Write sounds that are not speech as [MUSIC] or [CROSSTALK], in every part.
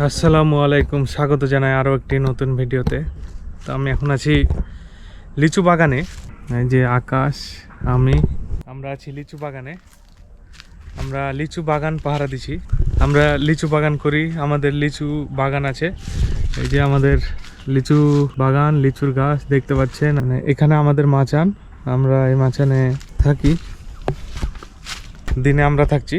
আসসালামু আলাইকুম, স্বাগত জানাই আরও একটি নতুন ভিডিওতে। তো আমি এখন আছি লিচু বাগানে। এই যে আকাশ, আমি, আমরা আছি লিচু বাগানে। আমরা লিচু বাগান পাহারা দিছি। আমরা লিচু বাগান করি, আমাদের লিচু বাগান আছে। এই যে আমাদের লিচু বাগান, লিচুর গাছ দেখতে পাচ্ছেন। মানে এখানে আমাদের মাচান, আমরা এই মাচানে থাকি। দিনে আমরা থাকছি,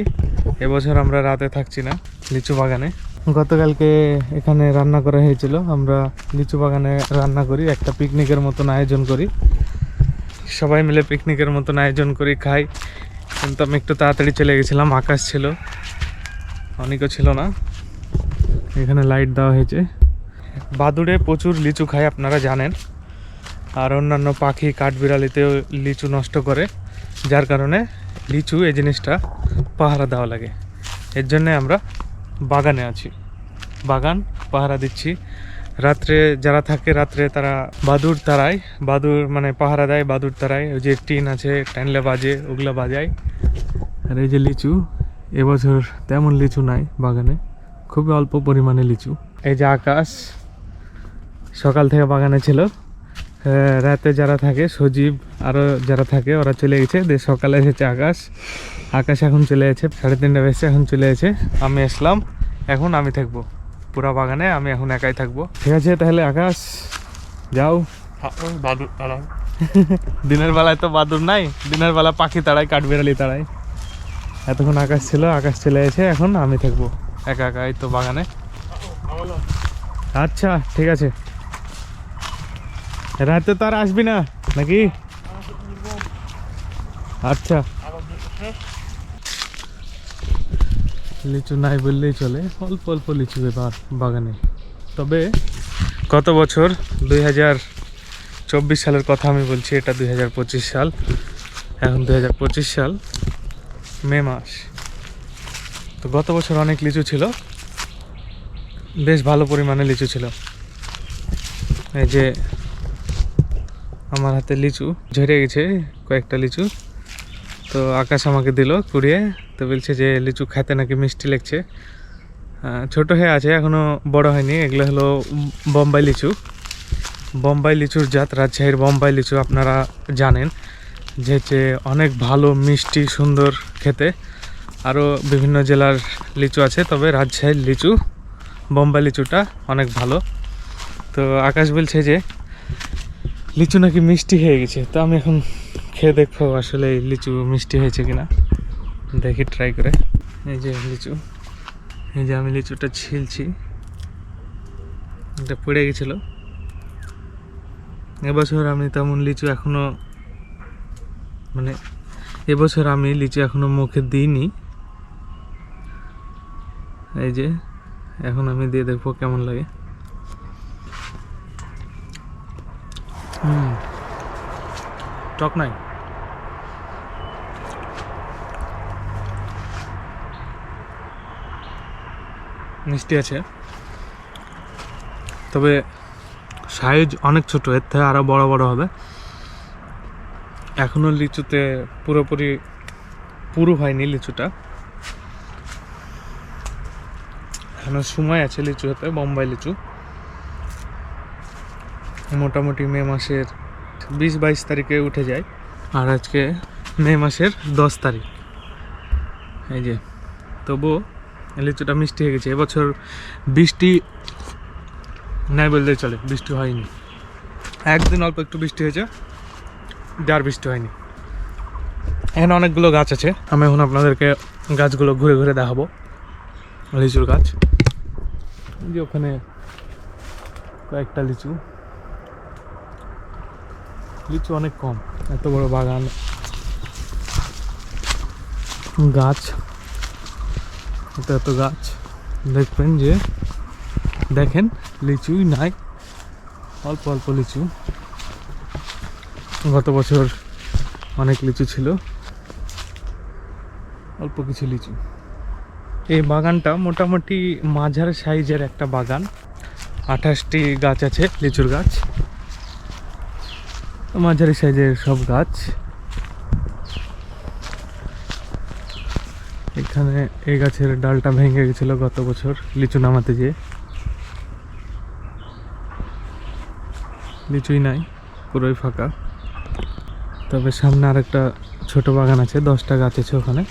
এবছর আমরা রাতে থাকছি না লিচু বাগানে। গতকালকে এখানে রান্না করা হয়েছিল। আমরা লিচু বাগানে রান্না করি, একটা পিকনিকের মতন আয়োজন করি। সবাই মিলে পিকনিকের মতন আয়োজন করি, খাই। কিন্তু আমি একটু তাড়াতাড়ি চলে গেছিলাম, আকাশ ছিল অনেকও ছিল না। এখানে লাইট দেওয়া হয়েছে। বাদুড়ে প্রচুর লিচু খায়, আপনারা জানেন। আর অন্যান্য পাখি কাঠবিড়ালিতেও লিচু নষ্ট করে। যার কারণে লিচু এই জিনিসটা পাহারা দেওয়া লাগে। এর জন্যে আমরা বাগানে আছি। বাগান, পাহারা দিচ্ছি। রাত্রে যারা থাকে, রাত্রে তারা বাদুর তারায় বাদুর মানে পাহারা দেয় বাদুর তারায়। ওই যে টিন আছে টানলে বাজে, ওগুলো বাজায়। আর এই যে লিচু, এবছর তেমন লিচু নাই বাগানে। খুবই অল্প পরিমাণে লিচু। এই যে আকাশ, সকাল থেকে বাগানে ছিল। রাতে যারা থাকে, সজীব আরও যারা থাকে, ওরা চলে গেছে। দিয়ে সকালে এসেছে আকাশ। আকাশ এখন চলে গেছে সাড়ে তিনটা বেজে এখন চলে গেছে। আমি আসলাম এখন আমি থাকব। পুরা বাগানে আমি এখন একাই থাকব। ঠিক আছে তাহলে আকাশ যাও। বাদুর তারা [LAUGHS] দিনের বেলায় তো বাদুর নাই দিনের বেলা পাখি তাড়াই কাঠবেড়ালি তাড়াই এতক্ষণ আকাশ ছিল আকাশ চলে গেছে এখন আমি থাকব। একা একা এই তো বাগানে। আচ্ছা ঠিক আছে। রাতে তো আর আসবি না নাকি? আচ্ছা। লিচু নাই বললেই চলে। অল্প অল্প লিচু এবার বাগানে। তবে গত বছর দুই হাজার চব্বিশ সালের কথা আমি বলছি, এটা দুই হাজার পঁচিশ সাল। এখন দুই হাজার পঁচিশ সাল, মে মাস। তো গত বছর অনেক লিচু ছিল। বেশ ভালো পরিমাণে লিচু ছিল। এই যে আমার হাতে লিচু ঝরে গেছে, কয়েকটা লিচু। তো আকাশ আমাকে দিল কুড়িয়ে, তো বলছে যে লিচু খেতে নাকি মিষ্টি লাগছে। ছোট হয়ে আছে, এখনও বড় হয়নি, এগুলো হলো বোম্বাই লিচু। বোম্বাই লিচুর জাত, রাজশাহীর বোম্বাই লিচু আপনারা জানেন, যে হচ্ছে অনেক ভালো, মিষ্টি, সুন্দর খেতে। আরও বিভিন্ন জেলার লিচু আছে, তবে রাজশাহীর লিচু, বোম্বাই লিচুটা অনেক ভালো। তো আকাশ বলছে যে, লিচু নাকি মিষ্টি হয়ে গেছে, তো আমি এখন খেয়ে দেখব আসলে এই লিচু মিষ্টি হয়েছে কিনা। দেখি ট্রাই করে। এই যে লিচু। এই যে আমি লিচুটা ছিলছি। এটা পড়ে গেছিল। এবছর আমি তেমন লিচু এখনও মানে এবছর আমি লিচু এখনও মুখে দিইনি। এই যে, এখন আমি দিয়ে দেখব কেমন লাগে। টক নাই? মিষ্টি আছে। তবে সাইজ অনেক ছোট, এর থেকে আরও বড় বড় হবে। এখনও লিচুতে পুরোপুরি পুরো হয়নি লিচুটা। এখনও সময় আছে লিচু হতে, বোম্বাই লিচু। মোটামুটি মে মাসের বিশ বাইশ তারিখে উঠে যায়, আর আজকে মে মাসের দশ তারিখ। এই যে, তবুও লিচুটা মিষ্টি হয়ে গেছে। এবছর বৃষ্টি নাই বললে চলে, বৃষ্টি হয়নি। একদিন অল্প একটু বৃষ্টি হয়েছে, যার বৃষ্টি হয়নি। এখানে অনেকগুলো গাছ আছে, আমি এখন আপনাদেরকে গাছগুলো ঘুরে ঘুরে দেখাবো, লিচুর গাছ। যে ওখানে কয়েকটা লিচু। লিচু অনেক কম, এত বড় বাগান। গাছ। এত এত গাছ। দেখবেন যে, দেখেন লিচুই নাই। অল্প অল্প লিচু। গত বছর অনেক লিচু ছিল। অল্প কিছু লিচু। এই বাগানটা মোটামুটি মাঝার সাইজের একটা বাগান। আঠাশটি গাছ আছে, লিচুর গাছ। মাঝারি সাইজের সব গাছ। এখানে এই গাছের ডালটা ভেঙে গেছিল গত বছর লিচু নামাতে যেয়ে লিচুই নাই, পুরোই ফাঁকা। তবে সামনে আরেকটা ছোট বাগান আছে, দশটা গাছ আছে ওখানে।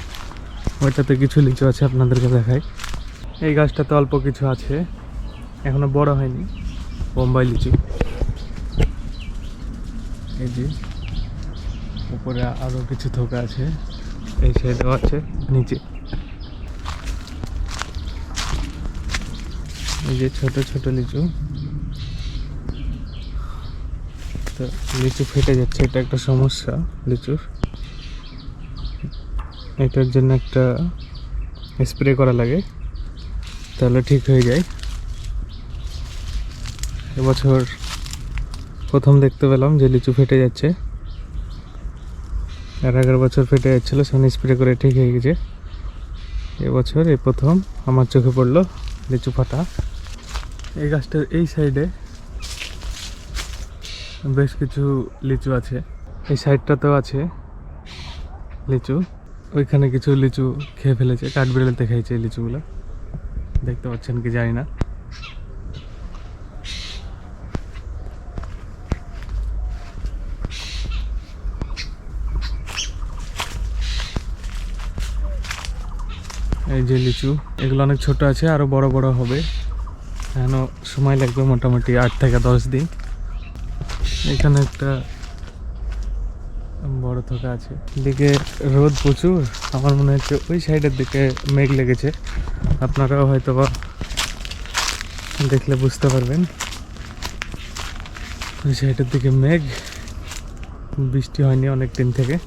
ওইটাতে কিছু লিচু আছে, আপনাদেরকে দেখাই। এই গাছটাতে অল্প কিছু আছে, এখনও বড় হয়নি, বোম্বাই লিচু। এই যে, উপরে আরও কিছু থোকা আছে, এই সাইডেও আছে, নিচে। এই যে ছোট ছোট লিচু। তো লিচু ফেটে যাচ্ছে, এটা একটা সমস্যা লিচুর। এটার জন্য একটা স্প্রে করা লাগে, তাহলে ঠিক হয়ে যায়। এবছর প্রথম দেখতে পেলাম যে লিচু ফেটে যাচ্ছে। আর আগের বছর ফেটে যাচ্ছিল, সেখানে স্প্রে করে ঠিক হয়ে গেছে। এবছর এই প্রথম, আমার চোখে পড়ল লিচু ফাটা। এই গাছটার এই সাইডে বেশ কিছু লিচু আছে। এই সাইডটাতেও আছে লিচু। ওইখানে কিছু লিচু খেয়ে ফেলেছে কাঠবিড়ালিতে খেয়েছে লিচুগুলো। দেখতে পাচ্ছেন কি জানি না। এই যে লিচু, এগুলো অনেক ছোট আছে, আরও বড় বড় হবে। এখনও সময় লাগবে মোটামুটি আট থেকে দশ দিন। এখানে একটা বড় থোকা আছে। দিকে রোদ প্রচুর। আমার মনে হচ্ছে ওই সাইডের দিকে মেঘ লেগেছে। আপনারাও হয়তো বা দেখলে বুঝতে পারবেন। ওই সাইডের দিকে মেঘ। বৃষ্টি হয়নি অনেক দিন থেকে।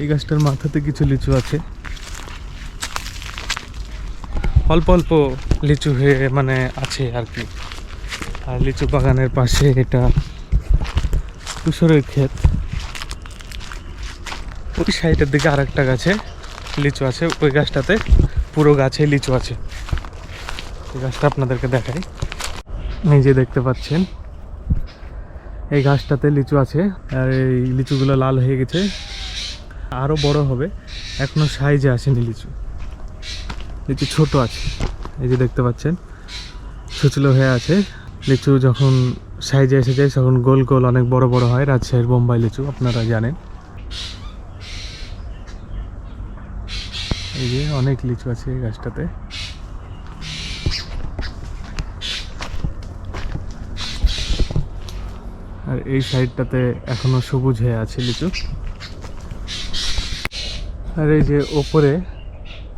এই গাছটার মাথাতে কিছু লিচু আছে। অল্প অল্প লিচু হয়ে মানে আছে আর কি। আর লিচু বাগানের পাশে এটা তুষরের ক্ষেত। ওই সাইডের দিকে আর একটা গাছে লিচু আছে, ওই গাছটাতে পুরো গাছে লিচু আছে। এই গাছটা আপনাদেরকে দেখাই। নিজে দেখতে পাচ্ছেন, এই গাছটাতে লিচু আছে আর এই লিচুগুলো লাল হয়ে গেছে। আরও বড় হবে, এখনও সাইজে আসেনি লিচু। লিচু ছোট আছে, এই যে দেখতে পাচ্ছেন ছুচলো হয়ে আছে। লিচু যখন সাইজে এসে যায়, তখন গোল গোল অনেক বড় বড় হয়, রাজশাহীর বোম্বাই লিচু, আপনারা জানেন। এই যে অনেক লিচু আছে এই গাছটাতে। আর এই সাইডটাতে এখনও সবুজ হয়ে আছে লিচু। আর এই যে ওপরে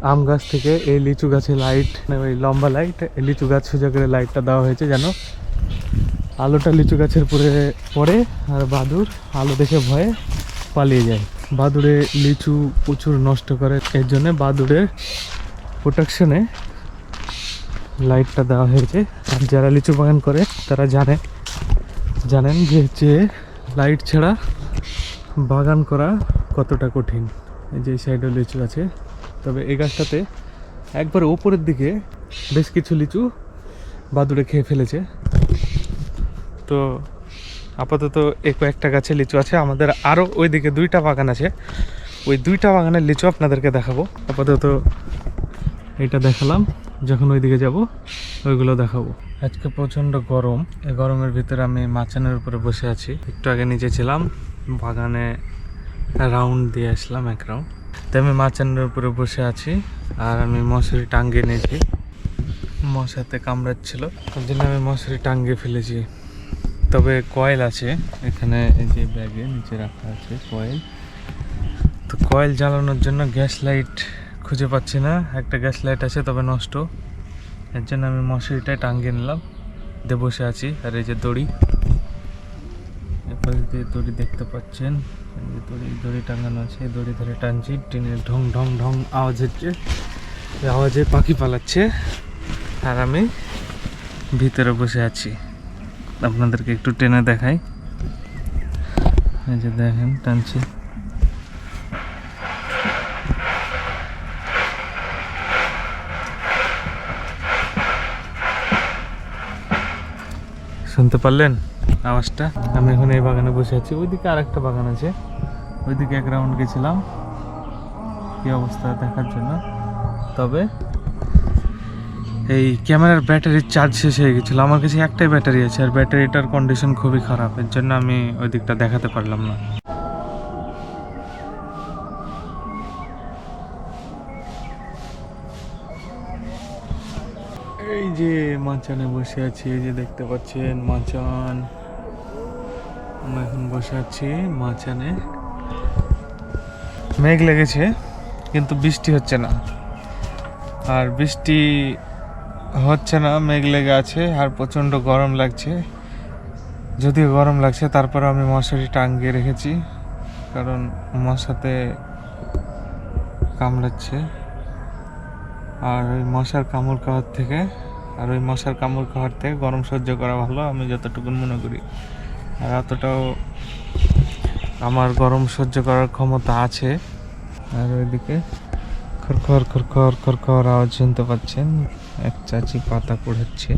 আম গাছ থেকে এই লিচু গাছে লাইট ওই লম্বা লাইট লিচু গাছ সোজা করে লাইটটা দেওয়া হয়েছে যেন আলোটা লিচু গাছের পরে পড়ে আর বাদুর আলো দেখে ভয়ে পালিয়ে যায়। বাদুড়ে লিচু প্রচুর নষ্ট করে। এর জন্যে বাদুড়ের প্রোটেকশনে লাইটটা দেওয়া হয়েছে। আর যারা লিচু বাগান করে, তারা জানে, জানেন যে যে লাইট ছাড়া বাগান করা কতটা কঠিন। এই যে সাইডে লিচু আছে। তবে এই গাছটাতে একবার ওপরের দিকে বেশ কিছু লিচু বাদুড়ে খেয়ে ফেলেছে। তো আপাতত এই কয়েকটা গাছে লিচু আছে। আমাদের আরও ওইদিকে দুইটা বাগান আছে। ওই দুইটা বাগানের লিচু আপনাদেরকে দেখাবো। আপাতত এটা দেখালাম। যখন ওইদিকে যাব, ওইগুলো দেখাবো। আজকে প্রচণ্ড গরম। এই গরমের ভিতরে আমি মাচানের উপরে বসে আছি। একটু আগে নিচে ছিলাম। বাগানে রাউন্ড দিয়ে আসলাম এক রাউন্ড। তো আমি মাচানের উপরে বসে আছি, আর আমি মশারি টাঙ্গিয়ে নিয়েছি মশাতে কামড়াচ্ছিল, তার জন্য আমি মশারি টাঙ্গিয়ে ফেলেছি। তবে কয়েল আছে, এখানে এই যে ব্যাগে নিচে রাখা আছে কয়েল। তো কয়েল জ্বালানোর জন্য গ্যাস লাইট খুঁজে পাচ্ছি না, একটা গ্যাস লাইট আছে, তবে নষ্ট। এর জন্য আমি মশারিটা টাঙ্গিয়ে নিলাম, দিয়ে বসে আছি, আর এই যে দড়ি। এরপর দিয়ে দড়ি দেখতে পাচ্ছেন। যে দড়ি দড়ি টাঙানো আছে দড়ি ধরে টানছি টিনের ঢং ঢং ঢং আওয়াজ হচ্ছে। আওয়াজে পাখি পালাচ্ছে আর আমি ভিতরে বসে আছি। আপনাদেরকে একটু টেনে দেখাই। এই যে দেখেন, টানছি। শুনতে পারলেন আওয়াজটা? আমি এখন এই বাগানে বসে আছি। ওইদিকে আর একটা বাগান আছে। ওইদিকে এক রাউন্ড গেছিলাম। কি অবস্থা দেখার জন্য? তবে এই ক্যামেরার ব্যাটারির চার্জ শেষ হয়ে গেছিল। আমার কাছে একটাই ব্যাটারি আছে আর ব্যাটারিটার কন্ডিশন খুবই খারাপ। এর জন্য আমি ওই দিকটা দেখাতে পারলাম না। এই যে মাচানে বসে আছি, এই যে দেখতে পাচ্ছেন মাচান আমরা এখন বসে আছি মাচানে মেঘ লেগেছে, কিন্তু বৃষ্টি হচ্ছে না। আর বৃষ্টি হচ্ছে না, মেঘ লেগে আছে, আর প্রচণ্ড গরম লাগছে। যদিও গরম লাগছে তারপরে আমি মশারি টাঙ্গিয়ে রেখেছি, কারণ মশাতে কামড়াচ্ছে। আর ওই মশার কামড় খাওয়ার থেকে, আর ওই মশার কামড় খাওয়ার থেকে গরম সহ্য করা ভালো, আমি যতটুকু মনে করি। আর এতটাও আমার গরম সহ্য করার ক্ষমতা আছে। আর ওইদিকে খরখর খরখর খরখর আওয়াজ শুনতে পাচ্ছেন। এক চাচি পাতা কুড়াচ্ছে।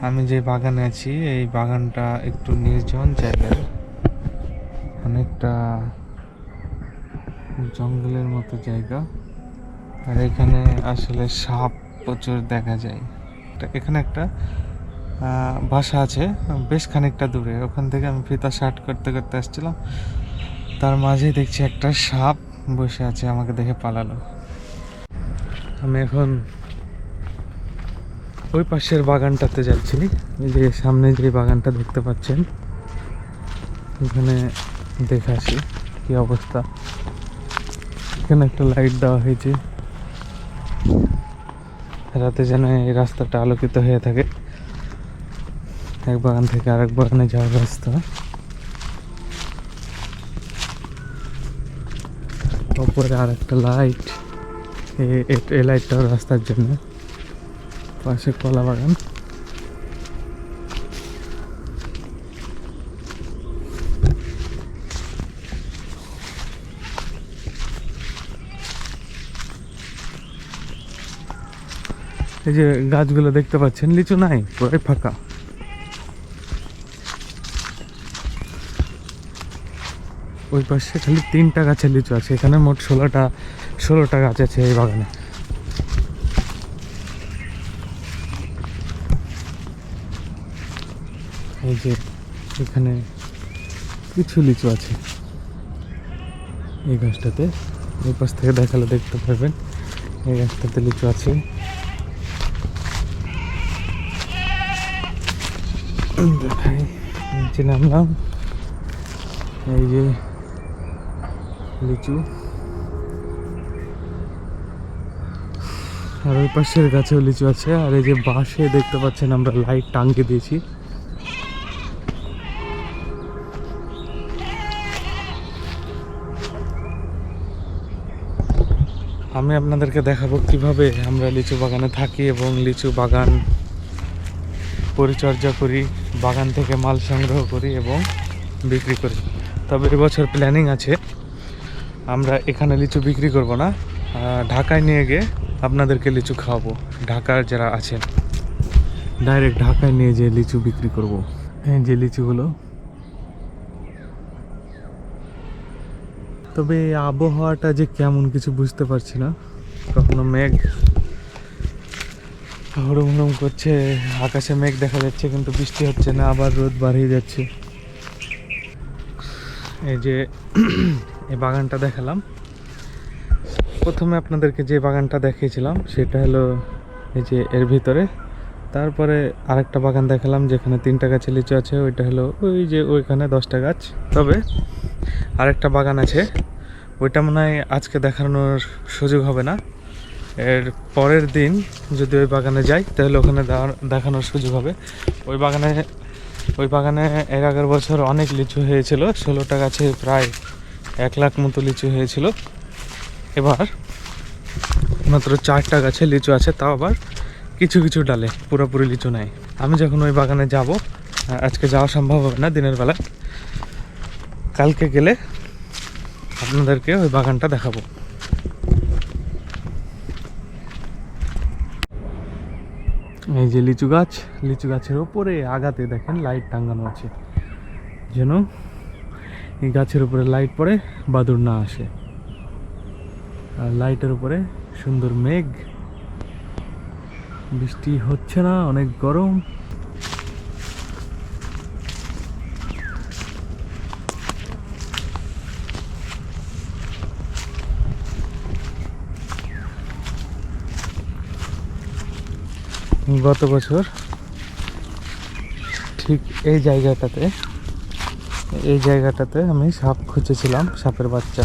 আমি যে বাগানে আছি, এই বাগানটা একটু নির্জন জায়গায় অনেকটা জঙ্গলের মতো জায়গা। আর এখানে আসলে সাপ প্রচুর দেখা যায়। এখানে একটা বাসা আছে, বেশ খানিকটা দূরে। ওখান থেকে আমি ফিতা শার্ট করতে করতে আসছিলাম। তার মাঝেই দেখছি একটা সাপ বসে আছে, আমাকে দেখে পালালো। আমি এখন ওই পাশের বাগানটাতে যাচ্ছি যে সামনে যে বাগানটা দেখতে পাচ্ছেন এখানে দেখে আসি কি অবস্থা। এখানে একটা লাইট দেওয়া হয়েছে। রাতে যেন এই রাস্তাটা আলোকিত হয়ে থাকে। এক বাগান থেকে আরেক বাগানে যাওয়ার রাস্তা। ওপরে আর একটা লাইট এই লাইটটাও রাস্তার জন্য। পাশে কলা বাগান। এই যে গাছগুলো দেখতে পাচ্ছেন, লিচু নাই, পুরাই ফাঁকা। ওই পাশে খালি তিনটা গাছের লিচু আছে, এখানে মোট ষোলোটা ষোলোটা গাছ আছে এই বাগানে। এই যে এখানে কিছু লিচু আছে এই গাছটাতে ওই পাশ থেকে দেখালে দেখতে পারবেন, এই গাছটাতে লিচু আছে। নামলাম, এই যে লিচু। আর ওই পাশের গাছেও লিচু আছে। আর এই যে বাঁশে দেখতে পাচ্ছেন আমরা লাইট টাঙ্গে দিয়েছি। আমি আপনাদেরকে দেখাবো কীভাবে আমরা লিচু বাগানে থাকি এবং লিচু বাগান পরিচর্যা করি, বাগান থেকে মাল সংগ্রহ করি এবং বিক্রি করি। তবে এবছর প্ল্যানিং আছে। আমরা এখানে লিচু বিক্রি করব না। ঢাকায় নিয়ে গিয়ে আপনাদেরকে লিচু খাওয়াবো। ঢাকার যারা আছেন ডাইরেক্ট ঢাকায় নিয়ে যেয়ে লিচু বিক্রি করব। হ্যাঁ যে লিচুগুলো। তবে আবহাওয়াটা যে কেমন কিছু বুঝতে পারছি না। কখনো মেঘ হরম হরম করছে, আকাশে মেঘ দেখা যাচ্ছে, কিন্তু বৃষ্টি হচ্ছে না, আবার রোদ বাড়িয়ে যাচ্ছে। এই যে এই বাগানটা দেখালাম। প্রথমে আপনাদেরকে যে বাগানটা দেখিয়েছিলাম, সেটা হলো এই যে এর ভিতরে। তারপরে আরেকটা বাগান দেখালাম, যেখানে তিনটা গাছে লিচু আছে, ওইটা হলো ওই যে ওইখানে দশটা গাছ। তবে আরেকটা বাগান আছে, ওইটা মনে হয় আজকে দেখানোর সুযোগ হবে না। এর পরের দিন যদি ওই বাগানে যাই, তাহলে ওখানে দেখানোর সুযোগ হবে। ওই বাগানে ওই বাগানে এর আগের বছর অনেক লিচু হয়েছিল, ষোলোটা গাছে প্রায় এক লাখ মতো লিচু হয়েছিল। এবার মাত্র চারটা গাছে লিচু আছে, তাও আবার কিছু কিছু ডালে পুরোপুরি লিচু নাই। আমি যখন ওই বাগানে যাব আজকে যাওয়া সম্ভব হবে না দিনের বেলা। কালকে গেলে আপনাদেরকে ওই বাগানটা দেখাবো। এই যে লিচু গাছ, লিচু গাছের ওপরে আগাতে দেখেন, লাইট টাঙ্গানো আছে। যেন এই গাছের উপরে লাইট পড়ে বাদুর না আসে। আর লাইটের উপরে সুন্দর মেঘ। বৃষ্টি হচ্ছে না, অনেক গরম। গত বছর ঠিক এই জায়গাটাতে এই জায়গাটাতে আমি সাপ খুঁজেছিলাম, সাপের বাচ্চা।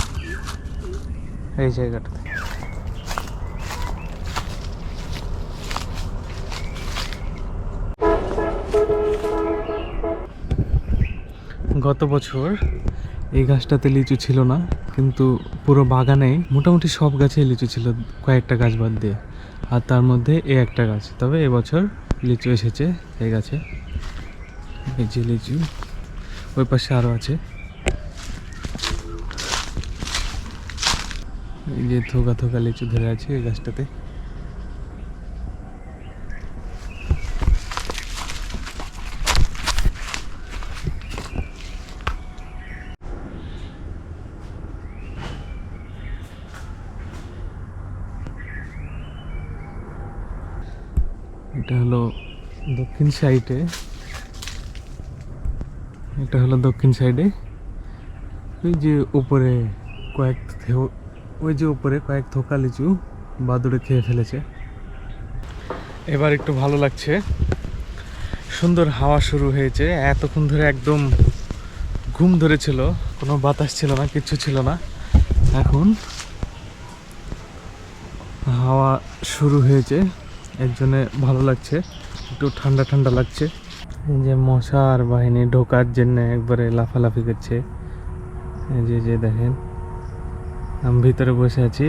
এই জায়গাটাতে। গত বছর এই গাছটাতে লিচু ছিল না, কিন্তু পুরো বাগানে মোটামুটি সব গাছে লিচু ছিল, কয়েকটা গাছ বাদ দিয়ে। আর তার মধ্যে এই একটা গাছ। তবে এবছর লিচু এসেছে এই গাছে। এই যে লিচু। ওই পাশে আরও আছে। এই যে থোকা থোকা লিচু ধরে আছে এই গাছটাতে। এটা হলো দক্ষিণ সাইডে এটা হলো দক্ষিণ সাইডে। ওই যে উপরে কয়েক ওই যে উপরে কয়েক থোকা লিচু বাদুড়ে খেয়ে ফেলেছে। এবার একটু ভালো লাগছে। সুন্দর হাওয়া শুরু হয়েছে। এতক্ষণ ধরে একদম ঘুম ধরেছিল। কোনো বাতাস ছিল না কিছু ছিল না। এখন হাওয়া শুরু হয়েছে। এর জন্যে ভালো লাগছে। একটু ঠান্ডা ঠান্ডা লাগছে। যে মশার বাহিনী ঢোকার জন্য একবারে লাফালাফি করছে। যে যে দেখেন, আমি ভিতরে বসে আছি।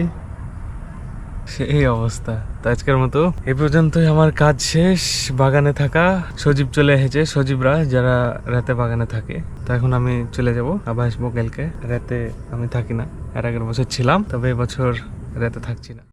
সেই অবস্থা। তো আজকের মতো এ পর্যন্তই আমার কাজ শেষ। বাগানে থাকা সজীব চলে এসেছে, সজীবরা, যারা রাতে বাগানে থাকে। তো এখন আমি চলে যাব, আবার আসব কালকে। রাতে আমি থাকি না, এর আগের বছর ছিলাম, তবে এবছর রাতে থাকছি না।